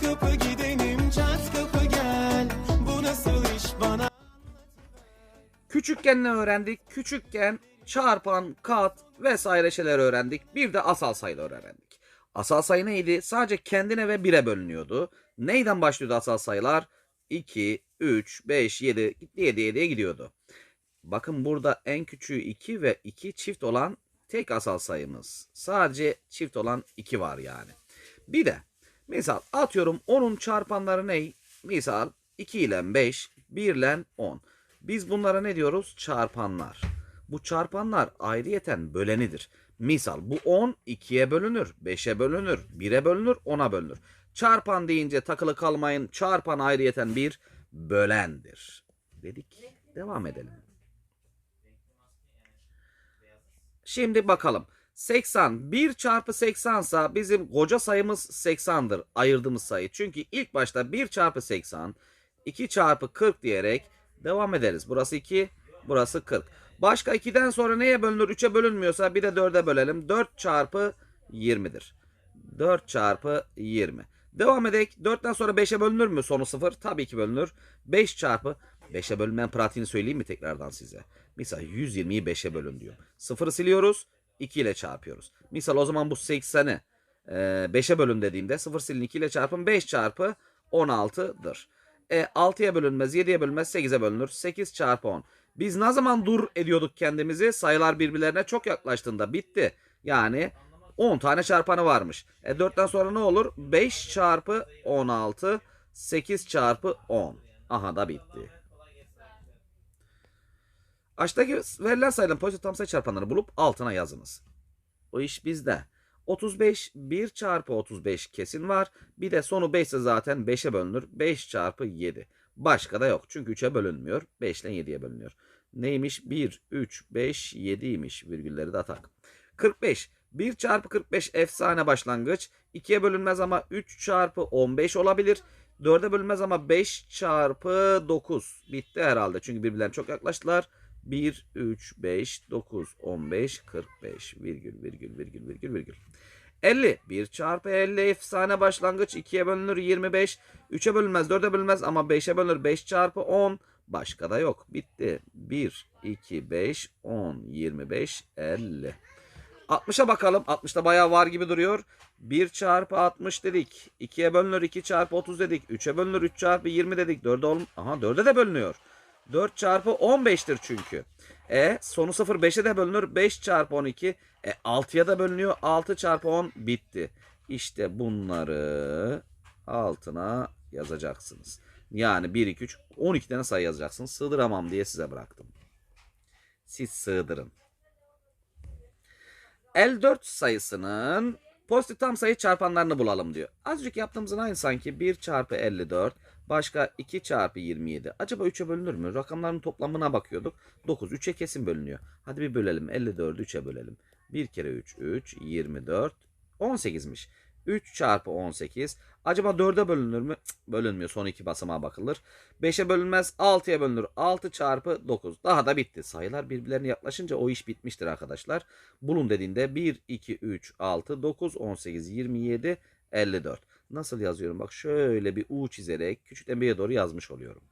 Kapı gidelim çat kapı gel Bu nasıl iş bana Küçükken ne öğrendik? Küçükken çarpan, kat vesaire şeyler öğrendik. Bir de asal sayılar öğrendik. Asal sayı neydi? Sadece kendine ve bire bölünüyordu. Neyden başlıyordu asal sayılar? 2, 3, 5, 7 diye diye diye gidiyordu. Bakın burada en küçüğü 2 ve 2 çift olan tek asal sayımız. Sadece çift olan 2 var yani. Bir de misal atıyorum 10'un çarpanları ne? Misal 2 ile 5, 1 ile 10. Biz bunlara ne diyoruz? Çarpanlar. Bu çarpanlar ayrıyeten bölenidir. Misal bu 10 2'ye bölünür, 5'e bölünür, 1'e bölünür, 10'a bölünür. Çarpan deyince takılı kalmayın. Çarpan ayrıyeten bir bölendir. Dedik. Devam edelim. Şimdi bakalım. 80 1 çarpı 80 sa bizim koca sayımız 80'dır ayırdığımız sayı. Çünkü ilk başta 1 çarpı 80 2 çarpı 40 diyerek devam ederiz. Burası 2 burası 40. Başka 2'den sonra neye bölünür? 3'e bölünmüyorsa bir de 4'e bölelim. 4 çarpı 20'dir. 4 çarpı 20. Devam edek. 4'ten sonra 5'e bölünür mü? Sonu 0. Tabii ki bölünür. 5 çarpı 5'e bölünmeyen pratiğini söyleyeyim mi tekrardan size? Misal 120'yi 5'e bölün diyor. 0'ı siliyoruz. 2 ile çarpıyoruz. Misal o zaman bu 80'i 5'e bölün dediğimde 0 silin 2 ile çarpın 5 çarpı 16'dır. E, 6'ya bölünmez, 7'ye bölünmez, 8'e bölünür. 8 çarpı 10. Biz ne zaman dur ediyorduk kendimizi? Sayılar birbirlerine çok yaklaştığında bitti. Yani 10 tane çarpanı varmış. E 4'ten sonra ne olur? 5 çarpı 16, 8 çarpı 10. Aha da bitti. Aşağıdaki verilen sayıların pozitif tam sayı çarpanlarını bulup altına yazınız. O iş bizde. 35 1 çarpı 35 kesin var. Bir de sonu 5 ise zaten 5'e bölünür. 5 çarpı 7. Başka da yok. Çünkü 3'e bölünmüyor. 5 ile 7'ye bölünüyor. Neymiş? 1, 3, 5, 7'ymiş. Virgülleri de atak. 45. 1 çarpı 45 efsane başlangıç. 2'ye bölünmez ama 3 çarpı 15 olabilir. 4'e bölünmez ama 5 çarpı 9. Bitti herhalde. Çünkü birbirlerine çok yaklaştılar. 1, 3, 5, 9, 15, 45, virgül, virgül, virgül, virgül, virgül. 50. 1 çarpı 50 efsane başlangıç. 2'ye bölünür 25. 3'e bölünmez 4'e bölünmez ama 5'e bölünür 5 çarpı 10. Başka da yok. Bitti. 1, 2, 5, 10, 25, 50. 60'a bakalım. 60'da bayağı var gibi duruyor. 1 çarpı 60 dedik. 2'ye bölünür 2 çarpı 30 dedik. 3'e bölünür 3 çarpı 20 dedik. 4'e ol Aha 4'e de bölünüyor. 4 çarpı 15'tir çünkü. E sonu 0 5'e de bölünür. 5 çarpı 12. E 6'ya da bölünüyor. 6 çarpı 10 bitti. İşte bunları altına yazacaksınız. Yani 1, 2, 3, 12 tane sayı yazacaksınız. Sığdıramam diye size bıraktım. Siz sığdırın. 54 sayısının pozitif tam sayı çarpanlarını bulalım diyor. Azıcık yaptığımızın aynı sanki 1 çarpı 54 başka 2 çarpı 27. Acaba 3'e bölünür mü? Rakamların toplamına bakıyorduk. 9 3'e kesin bölünüyor. Hadi bir bölelim. 54'ü 3'e bölelim. 1 kere 3 3 24 18'miş. 3 çarpı 18. Acaba 4'e bölünür mü? Cık, bölünmüyor. Son iki basamağa bakılır. 5'e bölünmez. 6'ya bölünür. 6 çarpı 9. Daha da bitti. Sayılar birbirlerine yaklaşınca o iş bitmiştir arkadaşlar. Bulun dediğinde 1, 2, 3, 6, 9, 18, 27, 54. Nasıl yazıyorum? Bak şöyle bir U çizerek küçükten B'ye doğru yazmış oluyorum.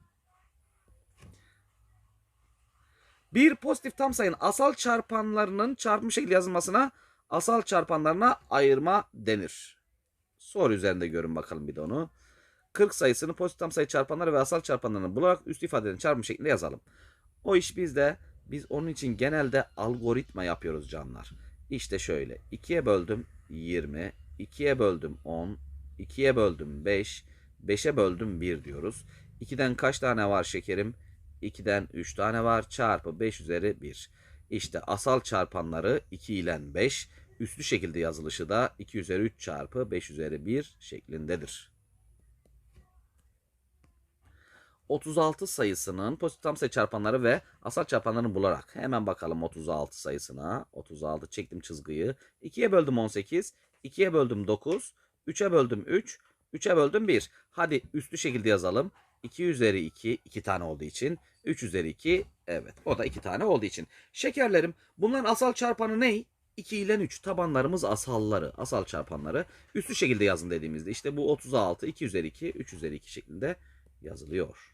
Bir pozitif tam sayının asal çarpanlarının çarpım şekli yazılmasına asal çarpanlarına ayırma denir. Soru üzerinde görün bakalım bir de onu. 40 sayısını pozitif tam sayı çarpanları ve asal çarpanlarını bularak üst ifadenin çarpım şeklinde yazalım. O iş bizde. Biz onun için genelde algoritma yapıyoruz canlar. İşte şöyle. 2'ye böldüm 20, 2'ye böldüm 10, 2'ye böldüm 5, 5'e böldüm 1 diyoruz. 2'den kaç tane var şekerim? 2'den 3 tane var. Çarpı 5 üzeri 1. İşte asal çarpanları 2 ile 5. Üslü şekilde yazılışı da 2 üzeri 3 çarpı 5 üzeri 1 şeklindedir. 36 sayısının pozitif tam sayı çarpanları ve asal çarpanlarını bularak hemen bakalım 36 sayısına. 36 çektim çizgiyi. 2'ye böldüm 18, 2'ye böldüm 9, 3'e böldüm 3, 3'e böldüm 1. Hadi üslü şekilde yazalım. 2 üzeri 2, 2 tane olduğu için. 3 üzeri 2, evet o da 2 tane olduğu için. Şekerlerim bunların asal çarpanı ne? 2 ile 3 tabanlarımız asalları, asal çarpanları. Üstü şekilde yazın dediğimizde işte bu 36, 2 üzeri 2, 3 üzeri 2 şeklinde yazılıyor.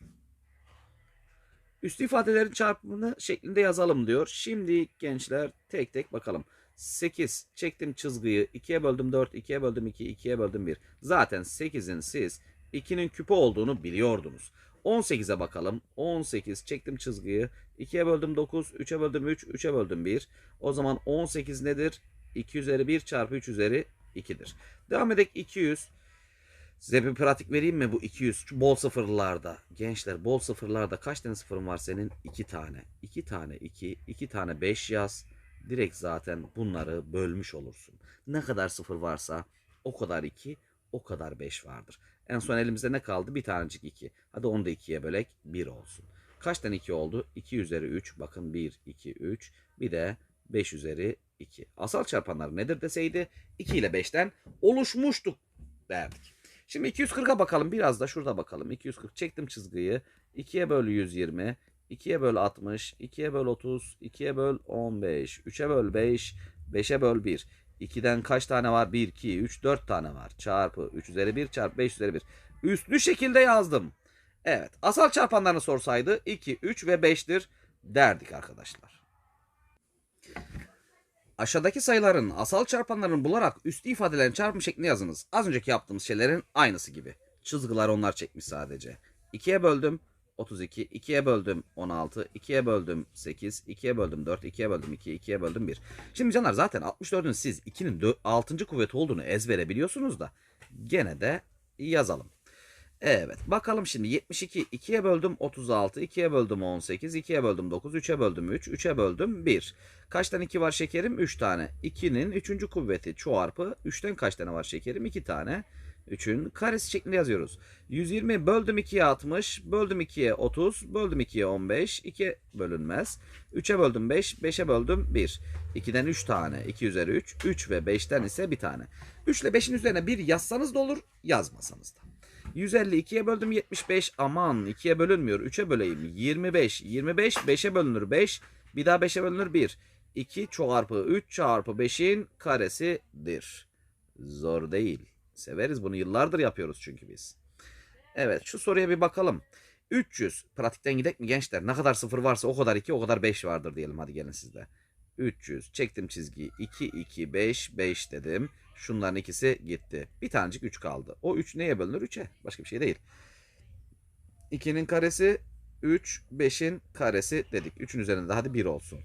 Üstü ifadelerin çarpımını şeklinde yazalım diyor. Şimdi gençler tek tek bakalım. 8 çektim çizgiyi 2'ye böldüm 4, 2'ye böldüm 2, 2'ye böldüm 1. Zaten 8'in siz 2'nin küpü olduğunu biliyordunuz. 18'e bakalım. 18 çektim çizgiyi 2'ye böldüm 9, 3'e böldüm 3, 3'e böldüm 1. O zaman 18 nedir? 2 üzeri 1 çarpı 3 üzeri 2'dir. Devam edek 200. Size bir pratik vereyim mi bu 200 şu bol sıfırlarda? Gençler bol sıfırlarda kaç tane sıfırın var senin? 2 tane. 2 tane 2, 2 tane 5 yaz. Direkt zaten bunları bölmüş olursun. Ne kadar sıfır varsa o kadar 2, o kadar 5 vardır. En son elimizde ne kaldı? Bir tanecik 2. Hadi onu da 2'ye bölek 1 olsun. Kaç tane 2 oldu? 2 üzeri 3. Bakın 1, 2, 3. Bir de 5 üzeri 2. Asal çarpanlar nedir deseydi 2 ile 5'ten oluşmuştuk derdik. Şimdi 240'a bakalım. Biraz da şurada bakalım. 240 çektim çizgiyi. 2'ye böl 120. 2'ye böl 60. 2'ye böl 30. 2'ye böl 15. 3'e böl 5. 5'e böl 1. 2'den kaç tane var? 1, 2, 3, 4 tane var. Çarpı 3 üzeri 1 çarpı 5 üzeri 1. Üstlü şekilde yazdım. Evet. Asal çarpanlarını sorsaydı 2, 3 ve 5'tir derdik arkadaşlar. Aşağıdaki sayıların asal çarpanlarını bularak üstü ifadelerin çarpım şeklinde yazınız. Az önceki yaptığımız şeylerin aynısı gibi. Çizgiler onlar çekmiş sadece. 2'ye böldüm 32, 2'ye böldüm 16, 2'ye böldüm 8, 2'ye böldüm 4, 2'ye böldüm 2, 2'ye böldüm 1. Şimdi canlar zaten 64'ün siz 2'nin 6. kuvveti olduğunu ezbere biliyorsunuz da gene de yazalım. Evet bakalım şimdi 72 2'ye böldüm 36 2'ye böldüm 18 2'ye böldüm 9 3'e böldüm 3 3'e böldüm 1. Kaç tane 2 var şekerim? 3 tane. 2'nin 3. kuvveti çarpı 3'ten kaç tane var şekerim? 2 tane. 3'ün karesi şeklinde yazıyoruz. 120 böldüm 2'ye 60, böldüm 2'ye 30, böldüm 2'ye 15, 2 bölünmez. 3'e böldüm 5, 5'e böldüm 1. 2'den 3 tane, 2 üzeri 3, 3 ve 5'ten ise bir tane. 3 ile 5'in üzerine 1 yazsanız da olur, yazmasanız da. 150 2'ye böldüm 75 aman 2'ye bölünmüyor 3'e böleyim 25 25 5'e bölünür 5 bir daha 5'e bölünür 1 2 çarpı 3 çarpı 5'in karesidir. Zor değil. Severiz bunu yıllardır yapıyoruz çünkü biz. Evet şu soruya bir bakalım. 300 pratikten gidek mi gençler? Ne kadar sıfır varsa o kadar 2 o kadar 5 vardır diyelim hadi gelin sizde. 300 çektim çizgiyi 2 2 5 5 dedim. Şunların ikisi gitti. Bir tanecik 3 kaldı. O 3 neye bölünür? 3'e. Başka bir şey değil. 2'nin karesi 3, 5'in karesi dedik. 3'ün üzerinde hadi 1 olsun.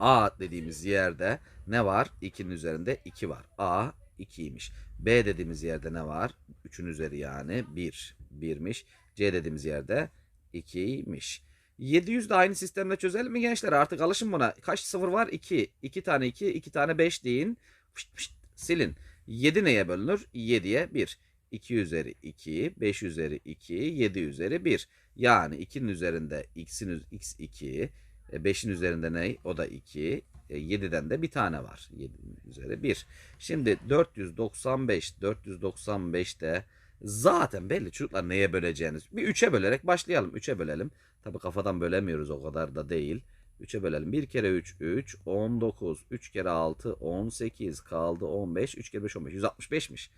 A dediğimiz yerde ne var? 2'nin üzerinde 2 var. A 2'ymiş. B dediğimiz yerde ne var? 3'ün üzeri yani 1. 1'miş. C dediğimiz yerde 2'ymiş. 700 de aynı sistemle çözelim mi gençler? Artık alışın buna. Kaç sıfır var? 2. 2 tane 2, 2 tane 5 deyin. Fışt fışt silin. 7 neye bölünür? 7'ye 1. 2 üzeri 2, 5 üzeri 2, 7 üzeri 1. Yani 2'nin üzerinde x'in x 2, 5'in üzerinde ne? O da 2. 7'den de bir tane var. 7 üzeri 1. Şimdi 495, 495'te zaten belli çocuklar neye böleceğiniz. Bir 3'e bölerek başlayalım. 3'e bölelim. Tabi kafadan bölemiyoruz o kadar da değil. 3'e bölelim. 1 kere 3 3 19 3 kere 6 18 kaldı 15 3 kere 5 15 165'miş.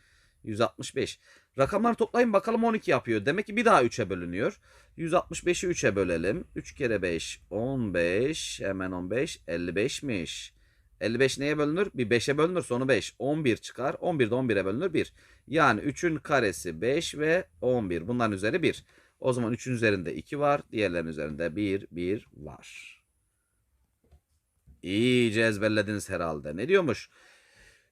165. Rakamları toplayın bakalım 12 yapıyor. Demek ki bir daha 3'e bölünüyor. 165'i 3'e bölelim. 3 kere 5 15 hemen 15 55'miş. 55 neye bölünür? Bir 5'e bölünür sonu 5. 11 çıkar. 11 de 11'e bölünür 1. Yani 3'ün karesi 5 ve 11. Bunların üzeri 1. O zaman 3'ün üzerinde 2 var. Diğerlerinin üzerinde 1, 1 var. İyice ezberlediniz herhalde. Ne diyormuş?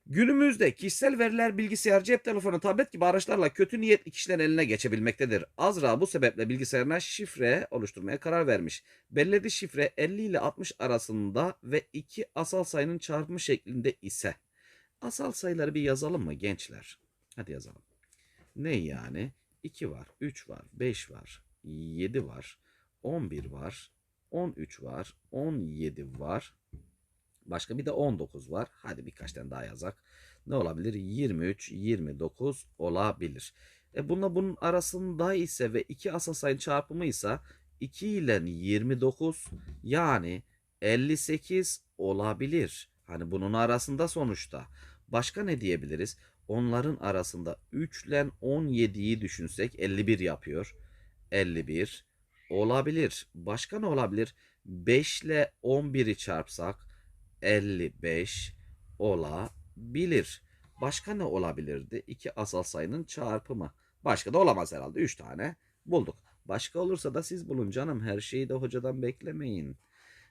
Günümüzde kişisel veriler bilgisayar, cep telefonu, tablet gibi araçlarla kötü niyetli kişilerin eline geçebilmektedir. Azra bu sebeple bilgisayarına şifre oluşturmaya karar vermiş. Bellediği şifre 50 ile 60 arasında ve iki asal sayının çarpımı şeklinde ise. Asal sayıları bir yazalım mı gençler? Hadi yazalım. Ne yani? 2 var, 3 var, 5 var, 7 var, 11 var, 13 var, 17 var. Başka bir de 19 var. Hadi birkaç tane daha yazak. Ne olabilir? 23, 29 olabilir. E bununla bunun arasında ise ve iki asal sayının çarpımı ise 2 ile 29 yani 58 olabilir. Hani bunun arasında sonuçta. Başka ne diyebiliriz? Onların arasında 3 ile 17'yi düşünsek 51 yapıyor. 51 olabilir. Başka ne olabilir? 5 ile 11'i çarpsak 55 olabilir. Başka ne olabilirdi? İki asal sayının çarpımı. Başka da olamaz herhalde. 3 tane bulduk. Başka olursa da siz bulun canım. Her şeyi de hocadan beklemeyin.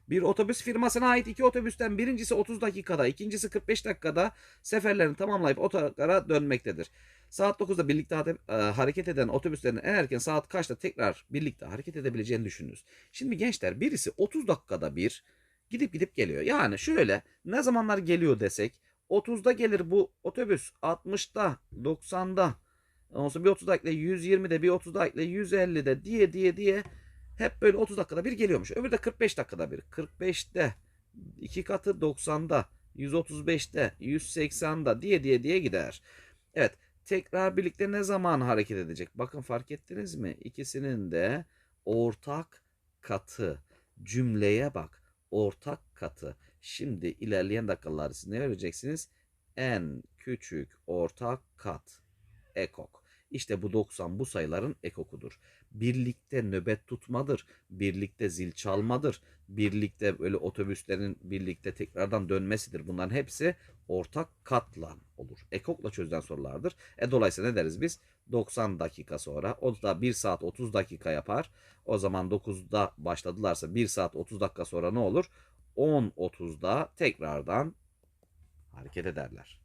Bir otobüs firmasına ait iki otobüsten birincisi 30 dakikada, ikincisi 45 dakikada seferlerini tamamlayıp otogara dönmektedir. Saat 9'da birlikte e, hareket eden otobüslerin en erken saat kaçta tekrar birlikte hareket edebileceğini düşününüz. Şimdi gençler birisi 30 dakikada bir gidip gidip geliyor. Yani şöyle ne zamanlar geliyor desek 30'da gelir bu otobüs 60'da 90'da ondan sonra bir 30 dakika 120'de bir 30 dakika 150'de diye diye diye hep böyle 30 dakikada bir geliyormuş. Öbürü de 45 dakikada bir. 45'te iki katı 90'da 135'te 180'da diye diye diye gider. Evet tekrar birlikte ne zaman hareket edecek? Bakın fark ettiniz mi? İkisinin de ortak katı. Cümleye bak. Ortak katı. Şimdi ilerleyen dakikalarda siz ne vereceksiniz? En küçük ortak kat. Ekok. İşte bu 90 bu sayıların ekokudur. Birlikte nöbet tutmadır. Birlikte zil çalmadır. Birlikte böyle otobüslerin birlikte tekrardan dönmesidir. Bunların hepsi ortak katla olur. Ekokla çözülen sorulardır. E dolayısıyla ne deriz biz? 90 dakika sonra o da 1 saat 30 dakika yapar. O zaman 9'da başladılarsa 1 saat 30 dakika sonra ne olur? 10.30'da tekrardan hareket ederler.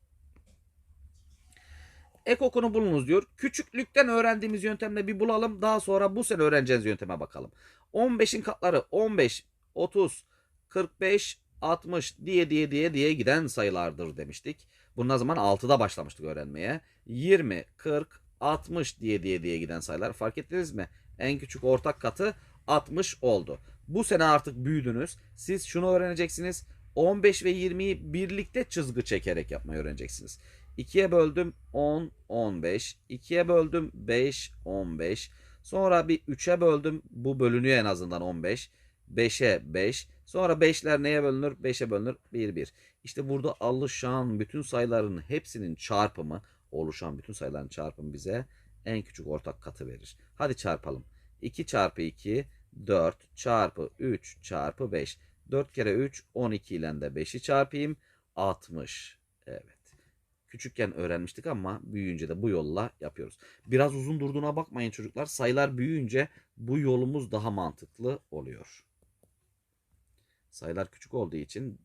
Ekokunu bulunuz diyor. Küçüklükten öğrendiğimiz yöntemle bir bulalım. Daha sonra bu sene öğreneceğiniz yönteme bakalım. 15'in katları 15, 30, 45, 60 diye diye diye diye giden sayılardır demiştik. Bunun zaman 6'da başlamıştık öğrenmeye. 20, 40, 60 diye diye diye giden sayılar. Fark ettiniz mi? En küçük ortak katı 60 oldu. Bu sene artık büyüdünüz. Siz şunu öğreneceksiniz. 15 ve 20'yi birlikte çizgi çekerek yapmayı öğreneceksiniz. 2'ye böldüm 10, 15. 2'ye böldüm 5, 15. Sonra bir 3'e böldüm. Bu bölünüyor en azından 15. 5'e 5. Sonra 5'ler neye bölünür? 5'e bölünür. 1, 1. İşte burada alışan bütün sayıların hepsinin çarpımı, oluşan bütün sayıların çarpımı bize en küçük ortak katı verir. Hadi çarpalım. 2 çarpı 2, 4 çarpı 3 çarpı 5. 4 kere 3, 12 ile de 5'i çarpayım. 60. Evet. Küçükken öğrenmiştik ama büyüyünce de bu yolla yapıyoruz. Biraz uzun durduğuna bakmayın çocuklar. Sayılar büyüyünce bu yolumuz daha mantıklı oluyor. Sayılar küçük olduğu için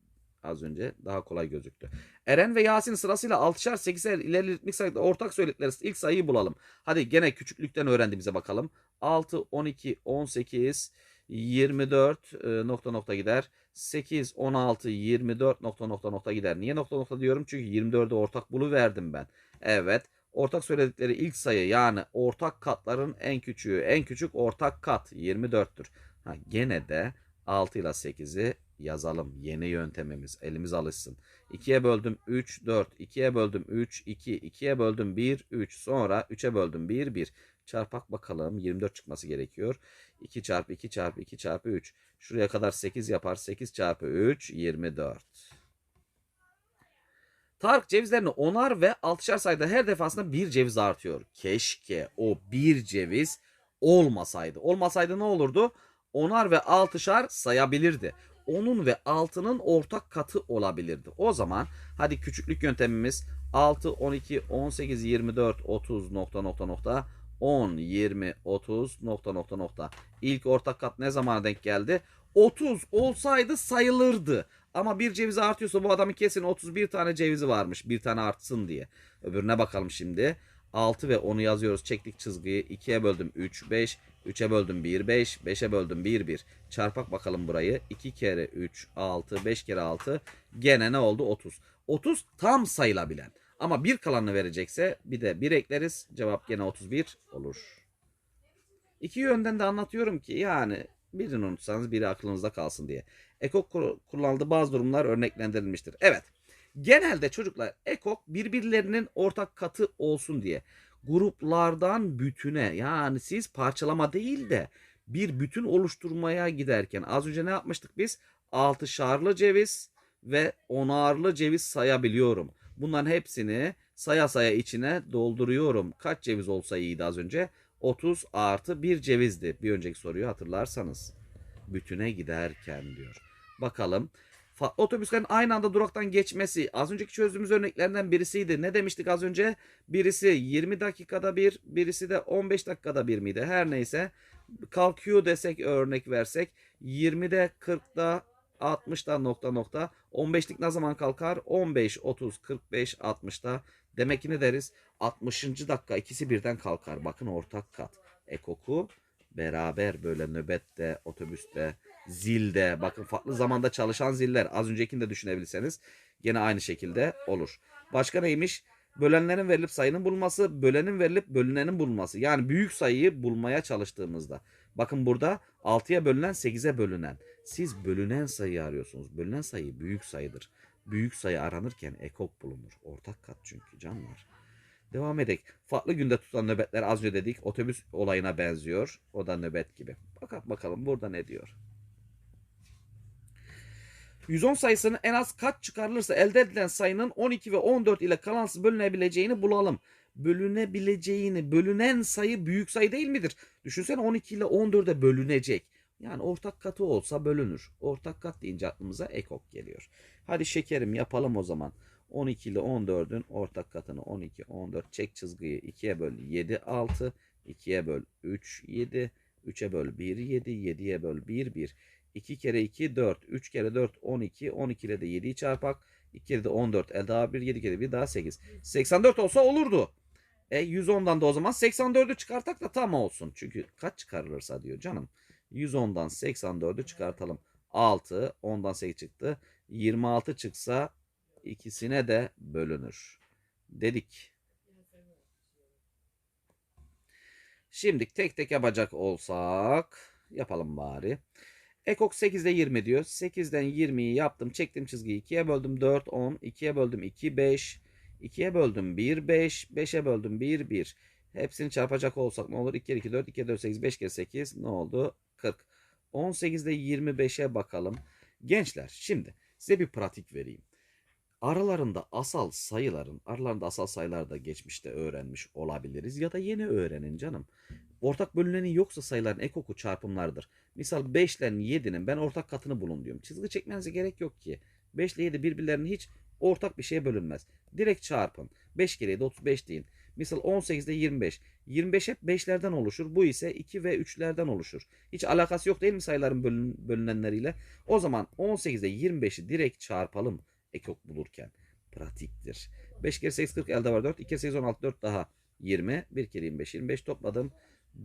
az önce daha kolay gözüktü. Eren ve Yasin sırasıyla 6'şar 8'er ileri sayıda ortak söyledikleri ilk sayıyı bulalım. Hadi gene küçüklükten öğrendiğimize bakalım. 6, 12, 18, 24 e, nokta nokta gider. 8, 16, 24 nokta nokta nokta gider. Niye nokta nokta diyorum? Çünkü 24'ü ortak bulu verdim ben. Evet. Ortak söyledikleri ilk sayı yani ortak katların en küçüğü. En küçük ortak kat 24'tür. Ha, gene de 6 ile 8'i yazalım. Yeni yöntemimiz. Elimiz alışsın. 2'ye böldüm 3, 4. 2'ye böldüm 3, 2. 2'ye böldüm 1, 3. Sonra 3'e böldüm 1, 1. Çarpak bakalım. 24 çıkması gerekiyor. 2 çarpı 2 çarpı 2 çarpı 3. Şuraya kadar 8 yapar. 8 çarpı 3 24. Tarık cevizlerini onar ve altışar sayıda her defasında bir ceviz artıyor. Keşke o bir ceviz olmasaydı. Olmasaydı ne olurdu? Onar ve altışar sayabilirdi. Onun ve altının ortak katı olabilirdi. O zaman hadi küçüklük yöntemimiz 6, 12, 18, 24, 30 nokta nokta nokta 10, 20, 30 nokta nokta nokta. İlk ortak kat ne zamana denk geldi? 30 olsaydı sayılırdı. Ama bir ceviz artıyorsa bu adamın kesin 31 tane cevizi varmış. Bir tane artsın diye. Öbürüne bakalım şimdi. 6 ve 10'u yazıyoruz. Çektik çizgiyi. 2'ye böldüm 3, 5. 3'e böldüm 1, 5. 5'e böldüm 1, 1. Çarpak bakalım burayı. 2 kere 3, 6. 5 kere 6. Gene ne oldu? 30. 30 tam sayılabilen. Ama bir kalanını verecekse bir de 1 ekleriz. Cevap gene 31 olur. İki yönden de anlatıyorum ki yani birini unutsanız biri aklınızda kalsın diye. Ekok kullanıldığı bazı durumlar örneklendirilmiştir. Evet. Genelde çocuklar ekok birbirlerinin ortak katı olsun diye gruplardan bütüne yani siz parçalama değil de bir bütün oluşturmaya giderken az önce ne yapmıştık biz? Altışarlı ceviz ve onarlı ceviz sayabiliyorum. Bunların hepsini saya saya içine dolduruyorum. Kaç ceviz olsa iyiydi az önce? 30 artı bir cevizdi. Bir önceki soruyu hatırlarsanız. Bütüne giderken diyor. Bakalım. Otobüslerin aynı anda duraktan geçmesi az önceki çözdüğümüz örneklerden birisiydi. Ne demiştik az önce? Birisi 20 dakikada bir, birisi de 15 dakikada bir miydi? Her neyse kalkıyor desek örnek versek 20'de 40'da 60'da nokta nokta 15'lik ne zaman kalkar? 15, 30, 45, 60'da demek ki ne deriz? 60. dakika ikisi birden kalkar. Bakın ortak kat. Ekoku beraber böyle nöbette, otobüste, zilde bakın farklı zamanda çalışan ziller az öncekini de düşünebilirseniz gene aynı şekilde olur. Başka neymiş? Bölenlerin verilip sayının bulunması, bölenin verilip bölünenin bulunması. Yani büyük sayıyı bulmaya çalıştığımızda. Bakın burada 6'ya bölünen 8'e bölünen. Siz bölünen sayıyı arıyorsunuz. Bölünen sayı büyük sayıdır. Büyük sayı aranırken ekok bulunur. Ortak kat çünkü canlar. Devam edelim. Farklı günde tutulan nöbetler az önce dedik. Otobüs olayına benziyor. O da nöbet gibi. Bakalım bakalım burada ne diyor. 110 sayısının en az kaç çıkarılırsa elde edilen sayının 12 ve 14 ile kalansız bölünebileceğini bulalım. Bölünebileceğini, bölünen sayı büyük sayı değil midir? Düşünsene 12 ile 14'e bölünecek. Yani ortak katı olsa bölünür. Ortak kat deyince aklımıza ekok geliyor. Hadi şekerim yapalım o zaman. 12 ile 14'ün ortak katını 12, 14 çek çizgiyi 2'ye böl 7, 6, 2'ye böl 3, 7, 3'e böl 1, 7, 7'ye böl 1, 1. 2 kere 2 4. 3 kere 4 12. 12 ile de 7'yi çarpak. 2 kere de 14. El daha 1 7 kere 1 daha 8. 84 olsa olurdu. E 110'dan da o zaman 84'ü çıkartak da tam olsun. Çünkü kaç çıkarılırsa diyor canım. 110'dan 84'ü çıkartalım. 6. 10'dan 8 çıktı. 26 çıksa ikisine de bölünür. Dedik. Şimdi tek tek yapacak olsak yapalım bari. Ekok 8'de 20 diyor. 8'den 20'yi yaptım. Çektim çizgiyi. 2'ye böldüm 4, 10. 2'ye böldüm 2, 5. 2'ye böldüm 1, 5. 5'e böldüm 1, 1. Hepsini çarpacak olsak ne olur? 2 kere 2, 4, 2 kere 4, 8, 5 kere 8 ne oldu? 40. 18'de 25'e bakalım. Gençler şimdi size bir pratik vereyim. Aralarında asal sayıların, aralarında asal sayılar da geçmişte öğrenmiş olabiliriz ya da yeni öğrenin canım. Ortak bölüneni yoksa sayıların ekoku çarpımlardır. Misal 5 ile 7'nin ben ortak katını bulun diyorum. Çizgi çekmenize gerek yok ki. 5 ile 7 birbirlerinin hiç ortak bir şeye bölünmez. Direkt çarpın. 5 kere 7 35 deyin. Misal 18 ile 25. 25 hep 5'lerden oluşur. Bu ise 2 ve 3'lerden oluşur. Hiç alakası yok değil mi sayıların bölün, bölünenleriyle? O zaman 18 ile 25'i direkt çarpalım ekok bulurken. Pratiktir. 5 kere 8 40 elde var 4. 2 kere 8 16 4 daha 20. 1 kere 25 25 topladım.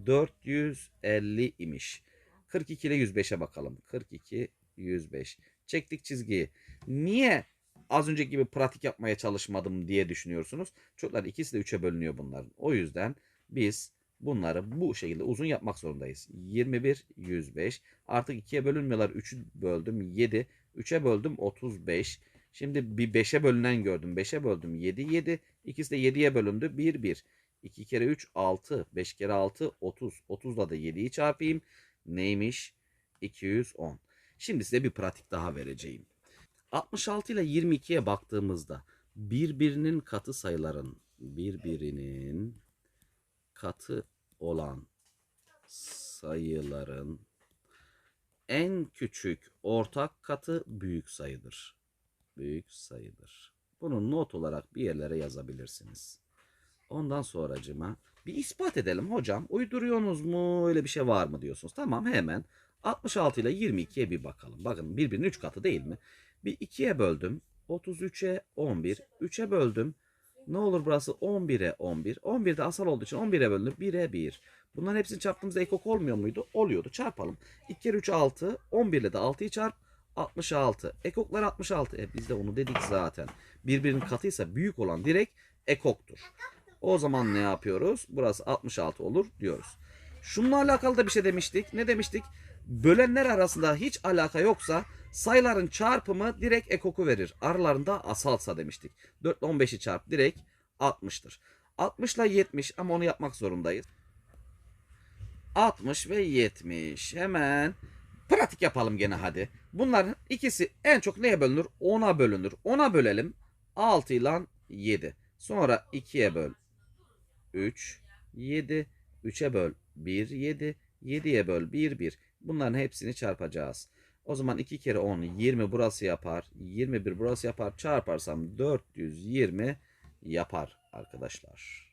450 imiş. 42 ile 105'e bakalım. 42 105. Çektik çizgiyi. Niye az önceki gibi pratik yapmaya çalışmadım diye düşünüyorsunuz. Çocuklar ikisi de 3'e bölünüyor bunların. O yüzden biz bunları bu şekilde uzun yapmak zorundayız. 21 105 artık 2'ye bölünmüyorlar. 3'ü böldüm 7. 3'e böldüm 35. Şimdi bir 5'e bölünen gördüm. 5'e böldüm 7 7. İkisi de 7'ye bölündü. 1 1. 2 kere 3 6. 5 kere 6 30. 30'la da 7'yi çarpayım. Neymiş? 210. Şimdi size bir pratik daha vereceğim. 66 ile 22'ye baktığımızda birbirinin katı sayıların birbirinin katı olan sayıların en küçük ortak katı büyük sayıdır. Büyük sayıdır. Bunu not olarak bir yerlere yazabilirsiniz. Ondan sonracıma bir ispat edelim hocam. Uyduruyorsunuz mu? Öyle bir şey var mı diyorsunuz. Tamam hemen 66 ile 22'ye bir bakalım. Bakın birbirinin 3 katı değil mi? Bir 2'ye böldüm. 33'e 11. 3'e böldüm. Ne olur burası 11'e 11. 11 de asal olduğu için 11'e bölünür. 1'e 1. Bunların hepsini çarptığımızda ekok olmuyor muydu? Oluyordu. Çarpalım. 2 kere 3 6. 11 ile de 6'yı çarp. 66. Ekoklar 66. E biz de onu dedik zaten. Birbirinin katıysa büyük olan direkt ekoktur. O zaman ne yapıyoruz? Burası 66 olur diyoruz. Şununla alakalı da bir şey demiştik. Ne demiştik? Bölenler arasında hiç alaka yoksa sayıların çarpımı direkt ekoku verir. Aralarında asalsa demiştik. 4 ile 15'i çarp direkt 60'tır. 60 ile 70 ama onu yapmak zorundayız. 60 ve 70. Hemen Pratik yapalım gene hadi. Bunların ikisi en çok neye bölünür? 10'a bölünür. 10'a bölelim. 6 ile 7. Sonra 2'ye böl. 3, 7. 3'e böl. 1, 7. 7'ye böl. 1, 1. Bunların hepsini çarpacağız. O zaman 2 kere 10, 20 burası yapar. 21 burası yapar. Çarparsam 420 yapar arkadaşlar.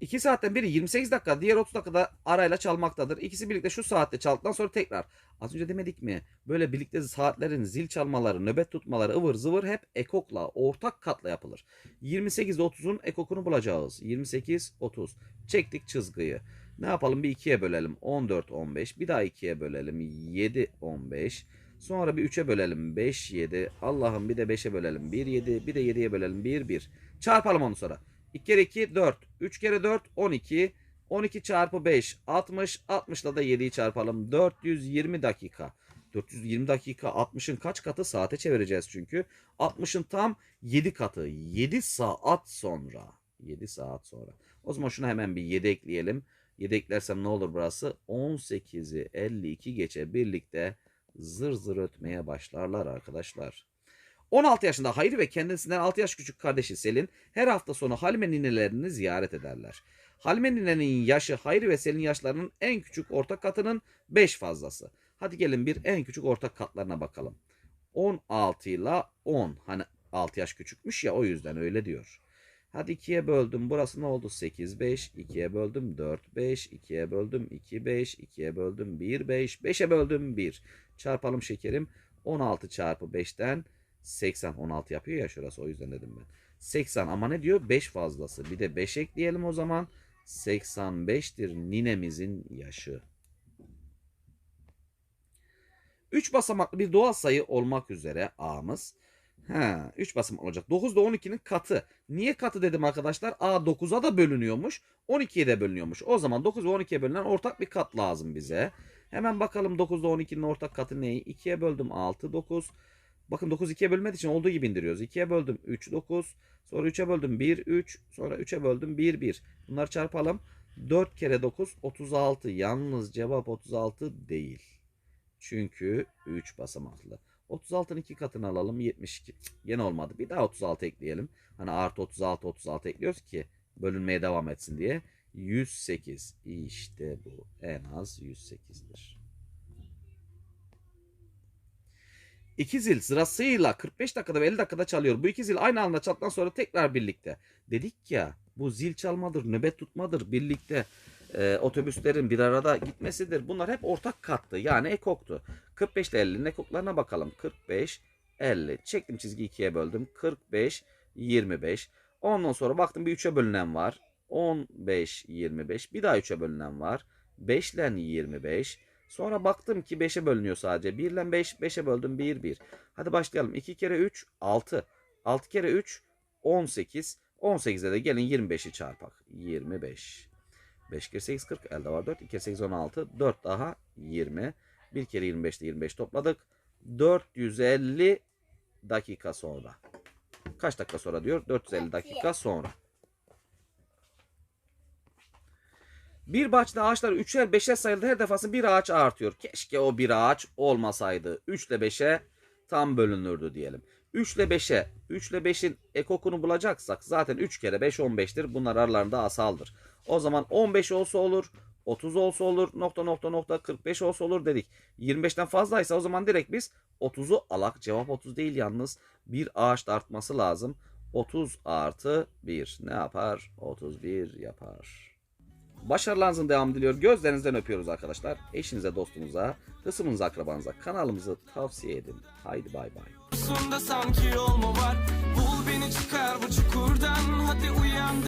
2 saatten biri 28 dakika, diğer 30 dakikada arayla çalmaktadır. İkisi birlikte şu saatte çaldıktan sonra tekrar. Az önce demedik mi? Böyle birlikte saatlerin zil çalmaları, nöbet tutmaları, ıvır zıvır hep ekokla, ortak katla yapılır. 28 ile 30'un ekokunu bulacağız. 28, 30. Çektik çizgiyi. Ne yapalım? Bir 2'ye bölelim. 14, 15. Bir daha 2'ye bölelim. 7, 15. Sonra bir 3'e bölelim. 5, 7. Allah'ım bir de 5'e bölelim. 1, 7. Bir de 7'ye bölelim. 1, 1. Çarpalım onu sonra. 2 kere 2 4. 3 kere 4 12. 12 çarpı 5 60. 60 ile de 7'yi çarpalım. 420 dakika. 420 dakika 60'ın kaç katı saate çevireceğiz çünkü. 60'ın tam 7 katı. 7 saat sonra. 7 saat sonra. O zaman şuna hemen bir 7 ekleyelim. 7 eklersem ne olur burası? 18'i 52 geçe birlikte zır zır ötmeye başlarlar arkadaşlar. 16 yaşında Hayri ve kendisinden 6 yaş küçük kardeşi Selin her hafta sonu Halime ninelerini ziyaret ederler. Halime ninenin yaşı Hayri ve Selin yaşlarının en küçük ortak katının 5 fazlası. Hadi gelin bir en küçük ortak katlarına bakalım. 16 ile 10. Hani 6 yaş küçükmüş ya o yüzden öyle diyor. Hadi 2'ye böldüm. Burası ne oldu? 8, 5. 2'ye böldüm. 4, 5. 2'ye böldüm. 2, 5. 2'ye böldüm. 1, 5. 5'e böldüm. 1. Çarpalım şekerim. 16 çarpı 5'ten 80. 16 yapıyor ya şurası. O yüzden dedim ben. 80 ama ne diyor? 5 fazlası. Bir de 5 ekleyelim o zaman. 85'tir ninemizin yaşı. 3 basamaklı bir doğal sayı olmak üzere A'mız. Ha, 3 basamak olacak. 9 da 12'nin katı. Niye katı dedim arkadaşlar? A 9'a da bölünüyormuş. 12'ye de bölünüyormuş. O zaman 9 ve 12'ye bölünen ortak bir kat lazım bize. Hemen bakalım 9 ile 12'nin ortak katı neyi? 2'ye böldüm 6, 9. Bakın 9 2'ye bölmediği için olduğu gibi indiriyoruz. 2'ye böldüm 3, 9. Sonra 3'e böldüm 1, 3. Sonra 3'e böldüm 1, 1. Bunları çarpalım. 4 kere 9, 36. Yalnız cevap 36 değil. Çünkü 3 basamaklı. 36'ın 2 katını alalım 72. Cık, Yine olmadı. Bir daha 36 ekleyelim. Hani artı 36 36 ekliyoruz ki bölünmeye devam etsin diye. 108. İşte bu. En az 108'dir. İki zil sırasıyla 45 dakikada ve 50 dakikada çalıyor. Bu iki zil aynı anda çaldıktan sonra tekrar birlikte. Dedik ya bu zil çalmadır, nöbet tutmadır, birlikte e, otobüslerin bir arada gitmesidir. Bunlar hep ortak kattı. Yani ekoktu. 45 ile 50'nin ekoklarına bakalım. 45, 50. Çektim çizgi 2'ye böldüm. 45, 25. Ondan sonra baktım bir 3'e bölünen var. 15, 25. Bir daha 3'e bölünen var. 5 ile 25. Sonra baktım ki 5'e bölünüyor sadece. 1 ile 5, 5'e böldüm 1, 1. Hadi başlayalım. 2 kere 3, 6. 6 kere 3, 18. 18'e de gelin 25'i çarpak. 25. 5 kere 8, 40. Elde var 4. 2 kere 8, 16. 4 daha 20. 1 kere 25'te 25 topladık. 450 dakika sonra. Kaç dakika sonra diyor? 450 dakika sonra. Bir bahçede ağaçlar 3'er 5'e sayıldı. Her defasında bir ağaç artıyor. Keşke o bir ağaç olmasaydı. 3 ile 5'e tam bölünürdü diyelim. 3 ile 5'e 3 ile 5'in ekokunu bulacaksak zaten 3 kere 5 15'tir. Bunlar aralarında asaldır. O zaman 15 olsa olur. 30 olsa olur. Nokta nokta nokta 45 olsa olur dedik. 25'ten fazlaysa o zaman direkt biz 30'u alak. Cevap 30 değil yalnız. Bir ağaç da artması lazım. 30 artı 1 ne yapar? 31 yapar. Başarılarınızın devamı diliyor. Gözlerinizden öpüyoruz arkadaşlar. Eşinize, dostunuza, kısmınıza, akrabanıza kanalımızı tavsiye edin. Haydi bay bay. sanki yol mu var? Bul beni çıkar bu çukurdan. Hadi uyan.